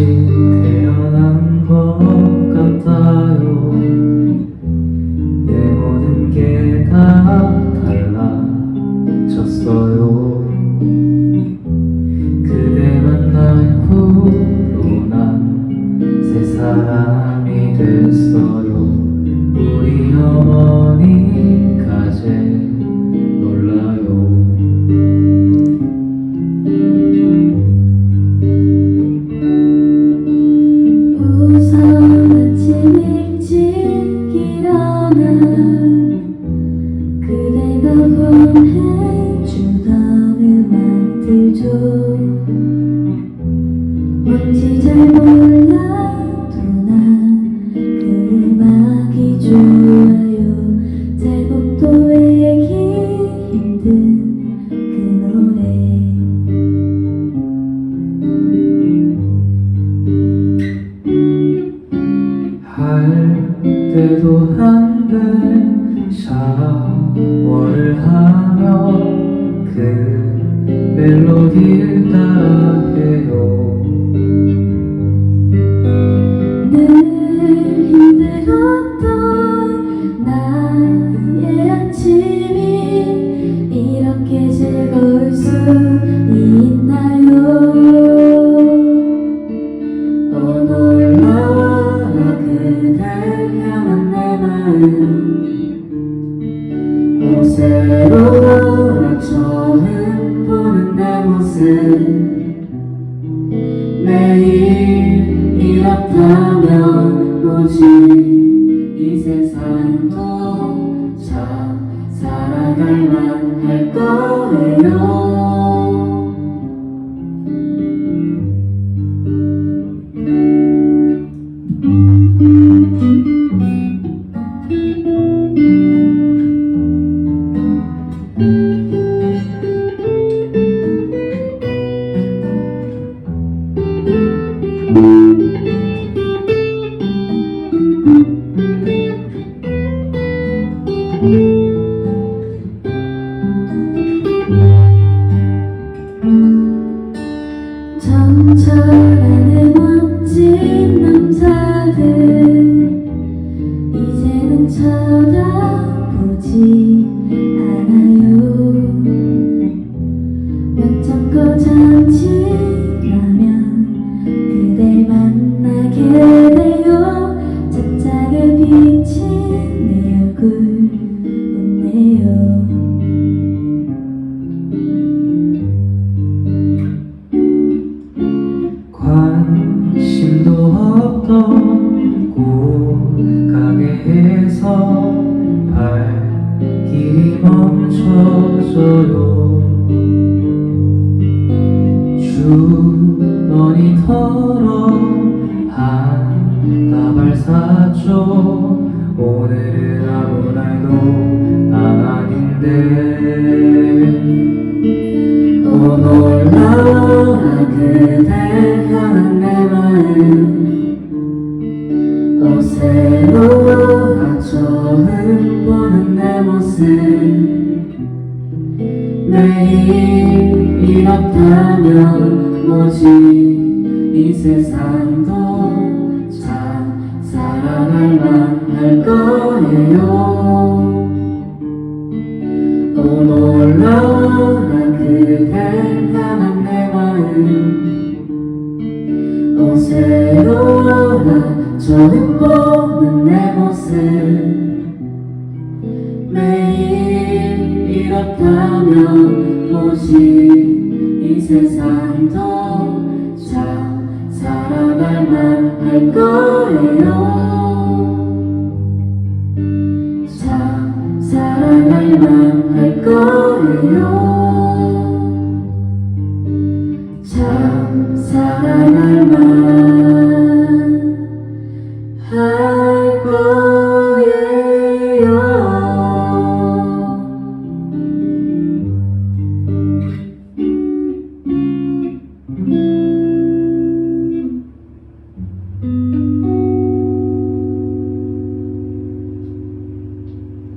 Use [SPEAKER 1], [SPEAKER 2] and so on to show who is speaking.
[SPEAKER 1] change.
[SPEAKER 2] 그대가 보내주던 음악들도 뭔지 잘 몰라
[SPEAKER 1] 샤워를 하며 그 멜로디를 따라 해요
[SPEAKER 2] 늘 힘들었던 나의 아침이 이렇게 즐거울 수 있나요?
[SPEAKER 1] 어 놀라워라 그댈 향한 내 새로워라 처음 보는 내 모습 매일 이렇다면 뭐지? 이 세상도 참 살아갈 만할 거예요
[SPEAKER 2] Thank you.
[SPEAKER 1] 관심도 없던 꽃가게에서 발길이 멈춰져요. 주머니 털어 한 다발 사줘. 오늘은 아무 날도 아닌데 오 놀라워라 그대 로워라 처음 보는 내 모습 매일 이렇다면 뭐지 이 세상도 참 살아갈 만할 거예요 오 놀라워라 그댈 향한 내 마음 오 새로워라 처음 보 것은 매일 이렇다면 오직 이 세상도 참 살아갈 만할 만할 거예요